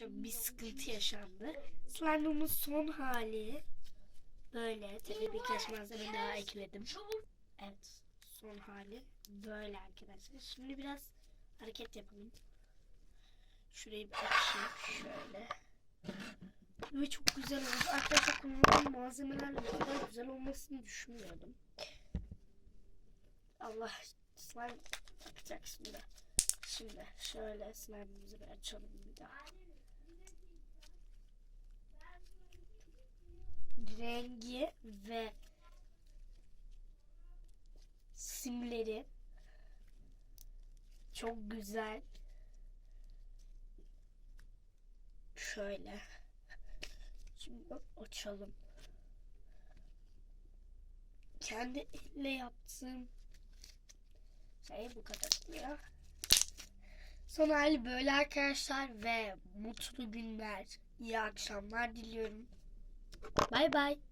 Çok bir sıkıntı yaşandı. Slime'ımın son hali böyle. Tabii birkaç malzeme daha ekledim. Evet. Son hali böyle arkadaşlar. Şimdi biraz hareket yapalım. Şurayı bir açayım. Şöyle. Ve çok güzel oldu. Arkadaşlar kullandığım malzemelerle bu kadar güzel olmasını düşünmüyordum. Allah slime yapacak şimdi. Şimdi şöyle slime'ımızı bir açalım bir daha. Rengi ve simleri çok güzel. Şöyle. Şimdi açalım. Kendi elle yaptığım şey bu kadar ya. Son hali böyle arkadaşlar ve mutlu günler, iyi akşamlar diliyorum. 拜拜。